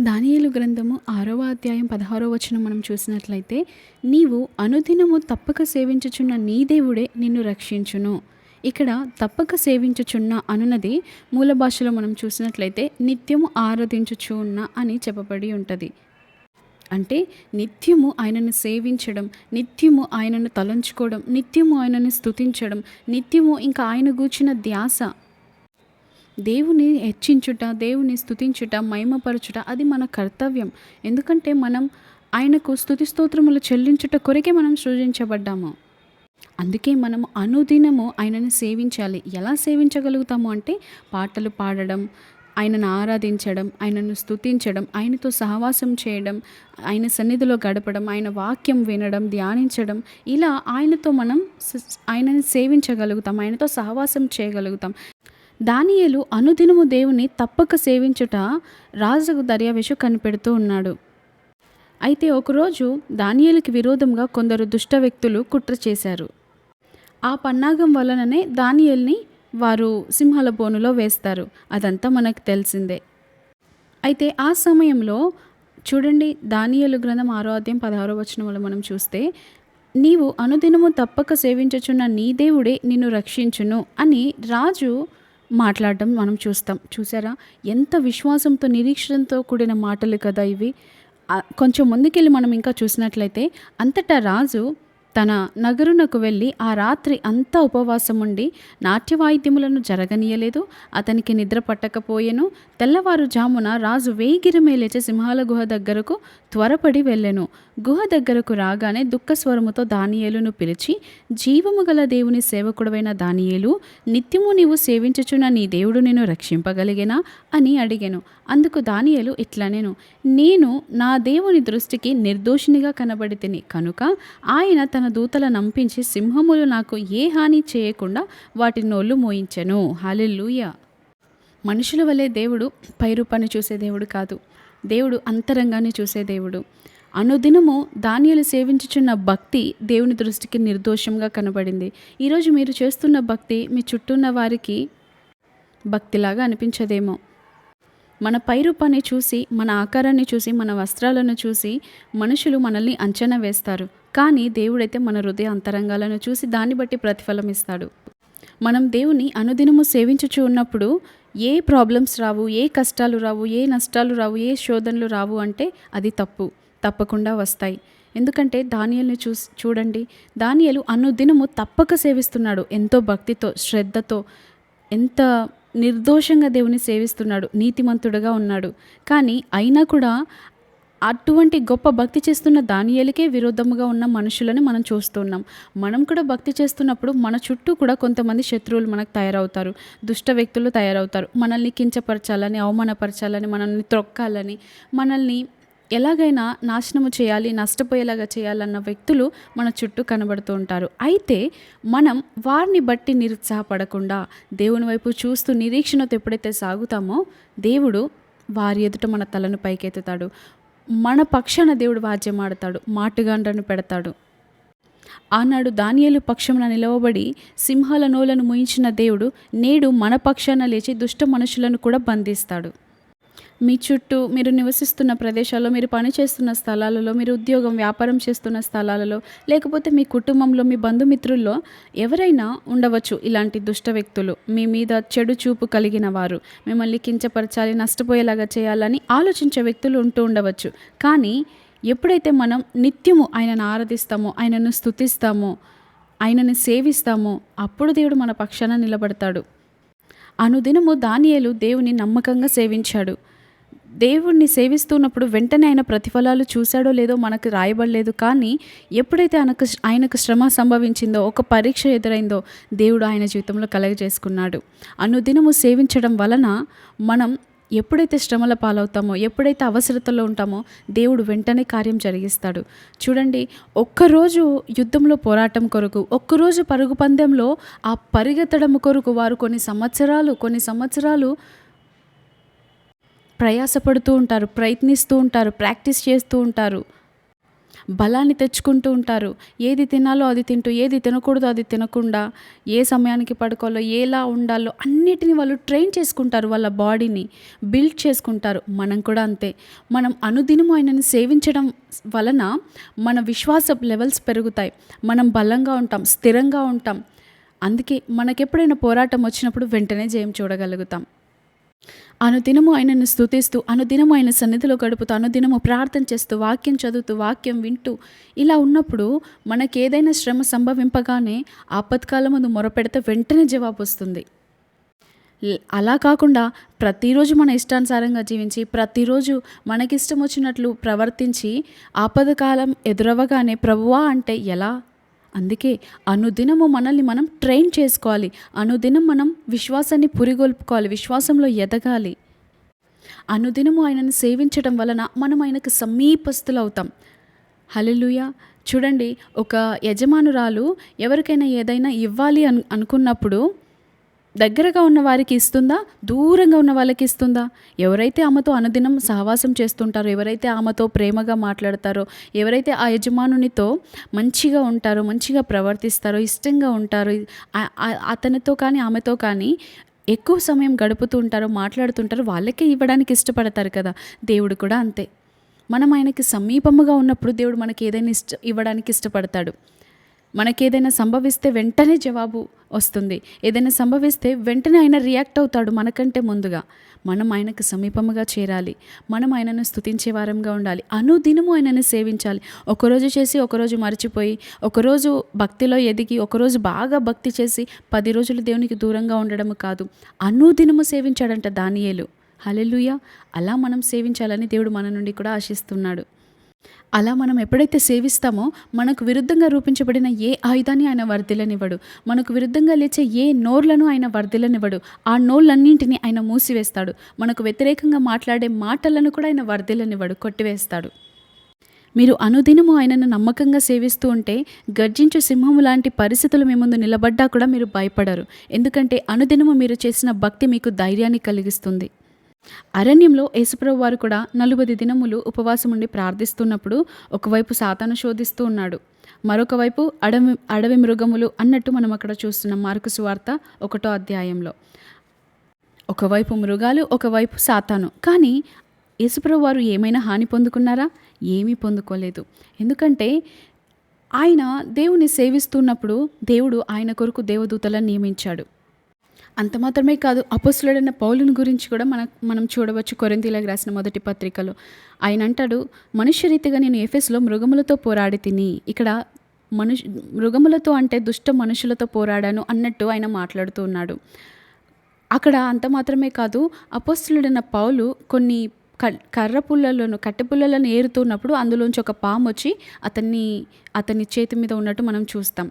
దానియలు గ్రంథము ఆరవ అధ్యాయం పదహారో వచనం మనం చూసినట్లయితే నీవు అనుదినము తప్పక సేవించుచున్న నీ దేవుడే నిన్ను రక్షించును. ఇక్కడ తప్పక సేవించుచున్న అనున్నది మూల భాషలో మనం చూసినట్లయితే నిత్యము ఆరాధించుచున్న అని చెప్పబడి ఉంటుంది. అంటే నిత్యము ఆయనను సేవించడం నిత్యము ఆయనను తలంచుకోవడం నిత్యము ఆయనను స్తుతించడం నిత్యము ఇంకా ఆయన గూర్చిన ధ్యాస దేవుని హెచ్చించుట దేవుని స్థుతించుట మహిమపరచుట అది మన కర్తవ్యం. ఎందుకంటే మనం ఆయనకు స్థుతి స్తోత్రములు చెల్లించుట కొరకే మనం సృజించబడ్డాము. అందుకే మనం అనుదినము ఆయనను సేవించాలి. ఎలా సేవించగలుగుతాము అంటే పాటలు పాడడం ఆయనను ఆరాధించడం ఆయనను స్తుతించడం ఆయనతో సహవాసం చేయడం ఆయన సన్నిధిలో గడపడం ఆయన వాక్యం వినడం ధ్యానించడం. ఇలా ఆయనతో మనం ఆయనను సేవించగలుగుతాం ఆయనతో సహవాసం చేయగలుగుతాం. దానియేలు అనుదినము దేవుని తప్పక సేవించుట రాజుకు దర్యావేషు కనిపెడుతూ ఉన్నాడు. అయితే ఒకరోజు దానియేలుకి విరోధంగా కొందరు దుష్ట వ్యక్తులు కుట్ర చేశారు. ఆ పన్నాగం వలననే దానియేల్ని వారు సింహాల బోనులో వేస్తారు. అదంతా మనకు తెలిసిందే. అయితే ఆ సమయంలో చూడండి దానియలు గ్రంథం ఆరో అధ్యాయం పదహారో వచనంలో మనం చూస్తే నీవు అనుదినము తప్పక సేవించుచున్న నీ దేవుడే నిన్ను రక్షించును అని రాజు మాట్లాడడం మనం చూస్తాం. చూసారా? ఎంత విశ్వాసంతో నిరీక్షణతో కూడిన మాటలు కదా ఇవి. కొంచెం ముందుకెళ్ళి మనం ఇంకా చూసినట్లయితే అంతటా రాజు తన నగరునకు వెళ్ళి ఆ రాత్రి అంతా ఉపవాసం ఉండి నాట్యవాయిద్యములను జరగనీయలేదు. అతనికి నిద్ర పట్టకపోయెను. తెల్లవారుజామున రాజు వేగిరమే లేచి సింహాల గుహ దగ్గరకు త్వరపడి వెళ్ళెను. గుహ దగ్గరకు రాగానే దుఃఖస్వరముతో దానియేలును పిలిచి జీవము గల దేవుని సేవకుడవైన దానియేలు నిత్యము నీవు సేవించుచున్న నీ దేవుడు నేను రక్షింపగలిగేనా? అని అడిగాను. అందుకు దానియేలు ఇట్లనేను నేను నా దేవుని దృష్టికి నిర్దోషినిగా కనబడితిని కనుక ఆయన తన దూతల నంపించి సింహములు నాకు ఏ హాని చేయకుండా వాటి నోళ్ళు మోయించెను. హాలెలూయా మనుషుల వలె దేవుడు పైరూపాన్ని చూసే దేవుడు కాదు. దేవుడు అంతరంగాన్ని చూసే దేవుడు. అనుదినము ధాన్యాలు సేవించుచున్న భక్తి దేవుని దృష్టికి నిర్దోషంగా కనబడింది. ఈరోజు మీరు చేస్తున్న భక్తి మీ చుట్టూ ఉన్న వారికి భక్తిలాగా అనిపించదేమో. మన పైరూపాన్ని చూసి మన ఆకారాన్ని చూసి మన వస్త్రాలను చూసి మనుషులు మనల్ని అంచనా వేస్తారు. కానీ దేవుడైతే మన హృదయ అంతరంగాలను చూసి దాన్ని బట్టి ప్రతిఫలం ఇస్తాడు. మనం దేవుని అనుదినము సేవించుచు ఉన్నప్పుడు ఏ ప్రాబ్లమ్స్ రావు ఏ కష్టాలు రావు ఏ నష్టాలు రావు ఏ శోధనలు రావు అంటే అది తప్పు. తప్పకుండా వస్తాయి. ఎందుకంటే దానియల్ని చూసి చూడండి. దానియలు అనుదినము తప్పక సేవిస్తున్నాడు. ఎంతో భక్తితో శ్రద్ధతో ఎంత నిర్దోషంగా దేవుని సేవిస్తున్నాడు నీతిమంతుడుగా ఉన్నాడు. కానీ అయినా కూడా అటువంటి గొప్ప భక్తి చేస్తున్న దానియలకే విరోధముగా ఉన్న మనుషులని మనం చూస్తున్నాం. మనం కూడా భక్తి చేస్తున్నప్పుడు మన చుట్టూ కూడా కొంతమంది శత్రువులు మనకు తయారవుతారు దుష్ట వ్యక్తులు తయారవుతారు. మనల్ని కించపరచాలని అవమానపరచాలని మనల్ని త్రొక్కాలని మనల్ని ఎలాగైనా నాశనము చేయాలి నష్టపోయేలాగా చేయాలన్న వ్యక్తులు మన చుట్టూ కనబడుతూ ఉంటారు. అయితే మనం వారిని బట్టి నిరుత్సాహపడకుండా దేవుని వైపు చూస్తూ నిరీక్షణతో ఎప్పుడైతే సాగుతామో దేవుడు వారి ఎదుట మన తలను పైకెత్తుతాడు. మన పక్షాన దేవుడు వాద్యం ఆడతాడు మాటుగాండ్రను పెడతాడు. ఆనాడు దానియలు పక్షమున నిలవబడి సింహాల నోలను ముయించిన దేవుడు నేడు మన పక్షాన లేచి దుష్ట మనుషులను కూడా బంధిస్తాడు. మీ చుట్టూ మీరు నివసిస్తున్న ప్రదేశాల్లో మీరు పనిచేస్తున్న స్థలాలలో మీరు ఉద్యోగం వ్యాపారం చేస్తున్న స్థలాలలో లేకపోతే మీ కుటుంబంలో మీ బంధుమిత్రుల్లో ఎవరైనా ఉండవచ్చు ఇలాంటి దుష్ట వ్యక్తులు. మీ మీద చెడు చూపు కలిగిన వారు. మిమ్మల్ని కించపరచాలి నష్టపోయేలాగా చేయాలని ఆలోచించే వ్యక్తులు ఉంటూ ఉండవచ్చు. కానీ ఎప్పుడైతే మనం నిత్యము ఆయనను ఆరాధిస్తామో ఆయనను స్తుతిస్తామో ఆయనను సేవిస్తామో అప్పుడు దేవుడు మన పక్షాన నిలబడతాడు. అనుదినము దానియేలు దేవుని నమ్మకంగా సేవించాడు. దేవుణ్ణి సేవిస్తున్నప్పుడు వెంటనే ఆయన ప్రతిఫలాలు చూశాడో లేదో మనకు రాయబడలేదు. కానీ ఎప్పుడైతే ఆయనకు ఆయనకు శ్రమ సంభవించిందో ఒక పరీక్ష ఎదురైందో దేవుడు ఆయన జీవితంలో కలగజేసుకున్నాడు. అనుదినము సేవించడం వలన మనం ఎప్పుడైతే శ్రమల పాలవుతామో ఎప్పుడైతే అవసరతలో ఉంటామో దేవుడు వెంటనే కార్యం జరిగిస్తాడు. చూడండి ఒక్కరోజు యుద్ధంలో పోరాటం కొరకు ఒక్కరోజు పరుగు పందెంలో ఆ పరిగెత్తడం కొరకు వారు కొన్ని సంవత్సరాలు కొన్ని సంవత్సరాలు ప్రయాసపడుతూ ఉంటారు ప్రయత్నిస్తూ ఉంటారు ప్రాక్టీస్ చేస్తూ ఉంటారు. బలాన్ని తెచ్చుకుంటూ ఉంటారు. ఏది తినాలో అది తింటూ ఏది తినకూడదో అది తినకుండా ఏ సమయానికి పడుకోవాలో ఎలా ఉండాలో అన్నిటిని వాళ్ళు ట్రైన్ చేసుకుంటారు వాళ్ళ బాడీని బిల్డ్ చేసుకుంటారు. మనం కూడా అంతే. మనం అనుదినము ఆయనని సేవించడం వలన మన విశ్వాస లెవెల్స్ పెరుగుతాయి. మనం బలంగా ఉంటాం స్థిరంగా ఉంటాం. అందుకే మనకెప్పుడైనా పోరాటం వచ్చినప్పుడు వెంటనే జయం చూడగలుగుతాం. అనుదినము ఆయనను స్తుతిస్తూ అనుదినము ఆయన సన్నిధిలో గడుపుతూ అనుదినము ప్రార్థన చేస్తూ వాక్యం చదువుతూ వాక్యం వింటూ ఇలా ఉన్నప్పుడు మనకి ఏదైనా శ్రమ సంభవింపగానే ఆపత్కాలం ముందు మొరపెడితే వెంటనే జవాబు వస్తుంది. అలా కాకుండా ప్రతిరోజు మన ఇష్టానుసారంగా జీవించి ప్రతిరోజు మనకిష్టం వచ్చినట్లు ప్రవర్తించి ఆపద కాలం ఎదురవ్వగానే ప్రభువా అంటే ఎలా? అందుకే అనుదినము మనల్ని మనం ట్రైన్ చేసుకోవాలి. అనుదినం మనం విశ్వాసాన్ని పురిగొల్పుకోవాలి. విశ్వాసంలో ఎదగాలి. అనుదినము ఆయనను సేవించడం వలన మనం ఆయనకు సమీపస్తులు అవుతాం హల్లెలూయా. చూడండి ఒక యజమానురాలు ఎవరికైనా ఏదైనా ఇవ్వాలి అను అనుకున్నప్పుడు దగ్గరగా ఉన్న వారికి ఇస్తుందా? దూరంగా ఉన్న వాళ్ళకి ఇస్తుందా? ఎవరైతే ఆమెతో అనుదినం సహవాసం చేస్తుంటారో ఎవరైతే ఆమెతో ప్రేమగా మాట్లాడతారో ఎవరైతే ఆ యజమానునితో మంచిగా ఉంటారో మంచిగా ప్రవర్తిస్తారో ఇష్టంగా ఉంటారో అతనితో కానీ ఆమెతో కానీ ఎక్కువ సమయం గడుపుతూ ఉంటారో మాట్లాడుతుంటారో వాళ్ళకే ఇవ్వడానికి ఇష్టపడతారు కదా. దేవుడు కూడా అంతే. మనం ఆయనకి సమీపముగా ఉన్నప్పుడు దేవుడు మనకి ఏదైనా ఇష్ట ఇవ్వడానికి ఇష్టపడతాడు. మనకేదైనా సంభవిస్తే వెంటనే జవాబు వస్తుంది. ఏదైనా సంభవిస్తే వెంటనే ఆయన రియాక్ట్ అవుతాడు మనకంటే ముందుగా. మనం ఆయనకు సమీపముగా చేరాలి. మనం ఆయనను స్తుతించే వారంగా ఉండాలి. అనుదినము ఆయనను సేవించాలి. ఒకరోజు చేసి ఒకరోజు మర్చిపోయి ఒకరోజు భక్తిలో ఎదిగి ఒకరోజు బాగా భక్తి చేసి పది రోజులు దేవునికి దూరంగా ఉండడం కాదు. అనుదినము సేవించాడంట దానియేలు. హలెలుయ అలా మనం సేవించాలని దేవుడు మన నుండి కూడా ఆశిస్తున్నాడు. అలా మనం ఎప్పుడైతే సేవిస్తామో మనకు విరుద్ధంగా రూపించబడిన ఏ ఆయుధాన్ని ఆయన వర్ధిలనివ్వడు మనకు విరుద్ధంగా లేచే ఏ నోర్లను ఆయన వర్ధిలనివ్వడు ఆ నోళ్ళన్నింటినీ ఆయన మూసివేస్తాడు. మనకు వ్యతిరేకంగా మాట్లాడే మాటలను కూడా ఆయన వర్ధిలనివ్వడు కొట్టివేస్తాడు. మీరు అనుదినము ఆయనను నమ్మకంగా సేవిస్తూ ఉంటే గర్జించు సింహము లాంటి పరిస్థితులు మీ ముందు నిలబడ్డా కూడా మీరు భయపడరు. ఎందుకంటే అనుదినము మీరు చేసిన భక్తి మీకు ధైర్యాన్ని కలిగిస్తుంది. అరణ్యంలో యేసుప్రభు వారు కూడా నలుబది దినములు ఉపవాసం ఉండి ప్రార్థిస్తున్నప్పుడు ఒకవైపు సాతాను శోధిస్తూ ఉన్నాడు మరొక వైపు అడవి అడవి మృగములు అన్నట్టు మనం అక్కడ చూస్తున్నాం మార్కు సువార్త ఒకటో అధ్యాయంలో. ఒకవైపు మృగాలు ఒకవైపు సాతాను. కానీ యేసుప్రభు వారు ఏమైనా హాని పొందుకున్నారా? ఏమీ పొందుకోలేదు. ఎందుకంటే ఆయన దేవుని సేవిస్తున్నప్పుడు దేవుడు ఆయన కొరకు దేవదూతలను నియమించాడు. అంత మాత్రమే కాదు అపోస్తులుడైన పౌలుని గురించి కూడా మన మనం చూడవచ్చు కొరింతీలకు రాసిన మొదటి పత్రికలో. ఆయన అంటాడు మనుష్యరీతిగా నేను ఎఫెస్లో మృగములతో పోరాడి తిని ఇక్కడ మనుష్ మృగములతో అంటే దుష్ట మనుషులతో పోరాడాను అన్నట్టు ఆయన మాట్లాడుతూ ఉన్నాడు. అక్కడ అంత మాత్రమే కాదు అపోస్తులుడైన పౌలు కొన్ని క కర్ర పుల్లలను కట్టె పుల్లలను ఏరుతున్నప్పుడు అందులోంచి ఒక పాము వచ్చి అతన్ని అతని చేతి మీద ఉన్నట్టు మనం చూస్తాం.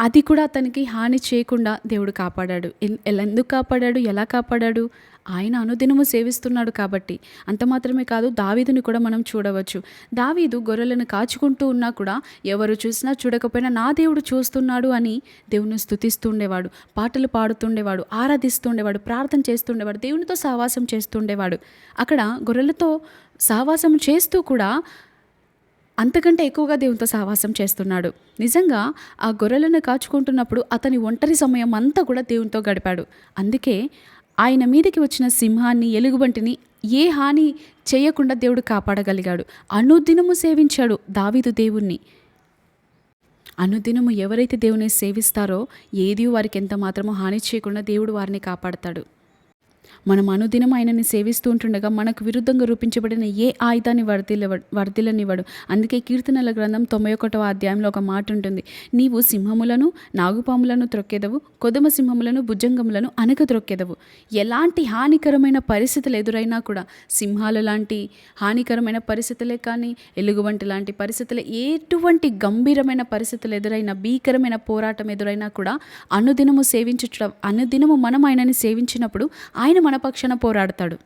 అది కూడా అతనికి హాని చేయకుండా దేవుడు కాపాడాడు. ఎన్- ఎలా ఎందుకు కాపాడాడు? ఎలా కాపాడాడు? ఆయన అనుదినము సేవిస్తున్నాడు కాబట్టి. అంత మాత్రమే కాదు దావీదుని కూడా మనం చూడవచ్చు. దావీదు గొర్రెలను కాచుకుంటూ ఉన్నా కూడా ఎవరు చూసినా చూడకపోయినా నా దేవుడు చూస్తున్నాడు అని దేవుని స్థుతిస్తుండేవాడు పాటలు పాడుతుండేవాడు ఆరాధిస్తుండేవాడు ప్రార్థన చేస్తుండేవాడు దేవునితో సహవాసం చేస్తుండేవాడు. అక్కడ గొర్రెలతో సహవాసం చేస్తూ కూడా అంతకంటే ఎక్కువగా దేవునితో సహవాసం చేస్తున్నాడు. నిజంగా ఆ గొర్రెలను కాచుకుంటున్నప్పుడు అతని ఒంటరి సమయం అంతా కూడా దేవునితో గడిపాడు. అందుకే ఆయన మీదకి వచ్చిన సింహాన్ని ఎలుగుబంటిని ఏ హాని చేయకుండా దేవుడు కాపాడగలిగాడు. అనుదినము సేవించాడు దావీదు దేవుణ్ణి. అనుదినము ఎవరైతే దేవుని సేవిస్తారో ఏది వారికి ఎంత మాత్రమో హాని చేయకుండా దేవుడు వారిని కాపాడతాడు. మనం అనుదినం ఆయనని సేవిస్తూ ఉంటుండగా మనకు విరుద్ధంగా రూపించబడిన ఏ ఆయుధాన్ని వర్ధిల్ల వర్ధిల్లనివ్వడు. అందుకే కీర్తనల గ్రంథం తొంభై ఒకటవ అధ్యాయంలో ఒక మాట ఉంటుంది. నీవు సింహములను నాగుపాములను త్రొక్కెదవు కొదమ సింహములను భుజంగములను అనక త్రొక్కెదవు. ఎలాంటి హానికరమైన పరిస్థితులు ఎదురైనా కూడా సింహాలు లాంటి హానికరమైన పరిస్థితులే కానీ ఎలుగుబంటి లాంటి పరిస్థితులు ఎటువంటి గంభీరమైన పరిస్థితులు ఎదురైనా భీకరమైన పోరాటం ఎదురైనా కూడా అనుదినము సేవించుట అనుదినము మనం ఆయనని సేవించినప్పుడు ఆయన మన పక్షాన పోరాడతాడు.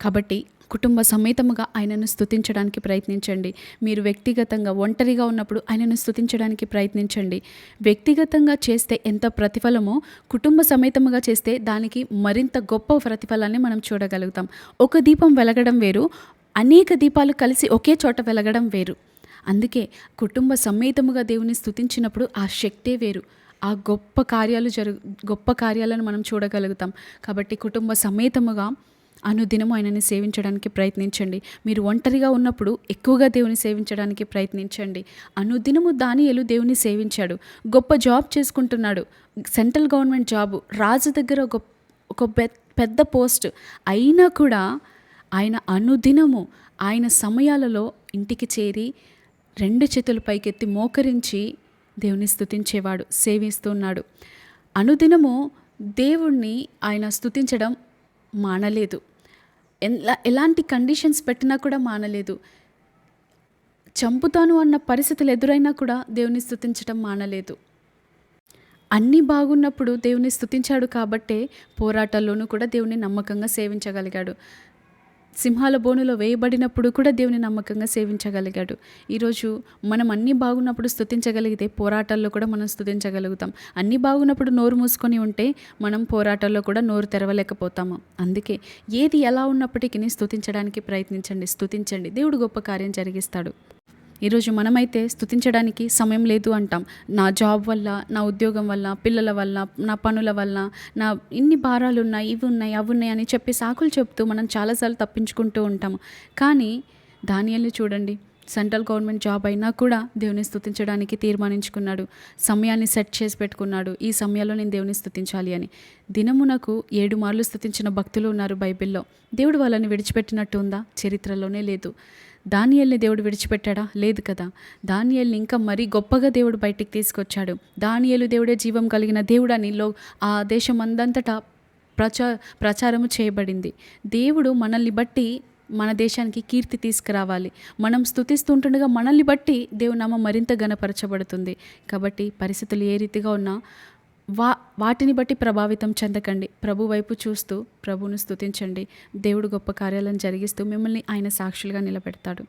కాబట్టి కుటుంబ సమేతముగా ఆయనను స్థుతించడానికి ప్రయత్నించండి. మీరు వ్యక్తిగతంగా ఒంటరిగా ఉన్నప్పుడు ఆయనను స్తుతించడానికి ప్రయత్నించండి. వ్యక్తిగతంగా చేస్తే ఎంత ప్రతిఫలమో కుటుంబ సమేతముగా చేస్తే దానికి మరింత గొప్ప ప్రతిఫలాన్ని మనం చూడగలుగుతాం. ఒక దీపం వెలగడం వేరు అనేక దీపాలు కలిసి ఒకే చోట వెలగడం వేరు. అందుకే కుటుంబ సమేతముగా దేవుని స్థుతించినప్పుడు ఆ శక్తే వేరు. ఆ గొప్ప కార్యాలు జరుగు గొప్ప కార్యాలను మనం చూడగలుగుతాం. కాబట్టి కుటుంబ సమేతముగా అనుదినము ఆయనని సేవించడానికి ప్రయత్నించండి. మీరు ఒంటరిగా ఉన్నప్పుడు ఎక్కువగా దేవుని సేవించడానికి ప్రయత్నించండి. అనుదినము దానియలు దేవుని సేవించాడు. గొప్ప జాబ్ చేసుకుంటున్నాడు. Central government job. రాజు దగ్గర ఒక ఒక పెద్ద పోస్ట్. అయినా కూడా ఆయన అనుదినము ఆయన సమయాలలో ఇంటికి చేరి రెండు చేతులు పైకెత్తి మోకరించి దేవుని స్థుతించేవాడు సేవిస్తున్నాడు. అనుదినము దేవుణ్ణి ఆయన స్థుతించడం మానలేదు. ఎలా ఎలాంటి కండిషన్స్ పెట్టినా కూడా మానలేదు. చంపుతాను అన్న పరిస్థితులు ఎదురైనా కూడా దేవుని స్థుతించడం మానలేదు. అన్నీ బాగున్నప్పుడు దేవుని స్థుతించాడు కాబట్టే పోరాటాల్లోనూ కూడా దేవుని నమ్మకంగా సేవించగలిగాడు. సింహాల బోనులో వేయబడినప్పుడు కూడా దేవుని నమ్మకంగా సేవించగలిగాడు. ఈరోజు మనం అన్నీ బాగున్నప్పుడు స్తుతించగలిగితే పోరాటాల్లో కూడా మనం స్తుతించగలుగుతాం. అన్నీ బాగున్నప్పుడు నోరు మూసుకొని ఉంటే మనం పోరాటాల్లో కూడా నోరు తెరవలేకపోతాము. అందుకే ఏది ఎలా ఉన్నప్పటికీ స్తుతించడానికి ప్రయత్నించండి స్తుతించండి. దేవుడు గొప్ప కార్యం జరిగిస్తాడు. ఈరోజు మనమైతే స్థుతించడానికి సమయం లేదు అంటాం. నా జాబ్ వల్ల నా ఉద్యోగం వల్ల పిల్లల వల్ల నా పనుల వల్ల నా ఇన్ని భారాలు ఉన్నాయి ఇవి ఉన్నాయి అవి ఉన్నాయి అని చెప్పి సాకులు చెప్తూ మనం చాలాసార్లు తప్పించుకుంటూ ఉంటాము. కానీ దానియల్ని చూడండి. సెంట్రల్ గవర్నమెంట్ జాబ్ అయినా కూడా దేవుని స్థుతించడానికి తీర్మానించుకున్నాడు. సమయాన్ని సెట్ చేసి పెట్టుకున్నాడు. ఈ సమయంలో నేను దేవుని స్థుతించాలి అని. దినమునకు ఏడు మార్లు స్థుతించిన భక్తులు ఉన్నారు బైబిల్లో. దేవుడు వాళ్ళని విడిచిపెట్టినట్టు ఉందా? చరిత్రలోనే లేదు. దానియల్ని దేవుడు విడిచిపెట్టాడా? లేదు కదా. దానియల్ని ఇంకా మరీ గొప్పగా దేవుడు బయటికి తీసుకొచ్చాడు. దానియలు దేవుడే జీవం కలిగిన దేవుడని లో ఆ దేశం అందంతటా ప్రచా ప్రచారము చేయబడింది. దేవుడు మనల్ని బట్టి మన దేశానికి కీర్తి తీసుకురావాలి. మనం స్థుతిస్తుంటుండగా మనల్ని బట్టి దేవునామ మరింత గనపరచబడుతుంది కాబట్టి పరిస్థితులు ఏ రీతిగా ఉన్నా వా వాటిని బట్టి ప్రభావితం చెందకండి. ప్రభు వైపు చూస్తూ ప్రభువును స్థుతించండి దేవుడు గొప్ప కార్యాలను జరిగిస్తూ మిమ్మల్ని ఆయన సాక్షులుగా నిలబెడతాడు.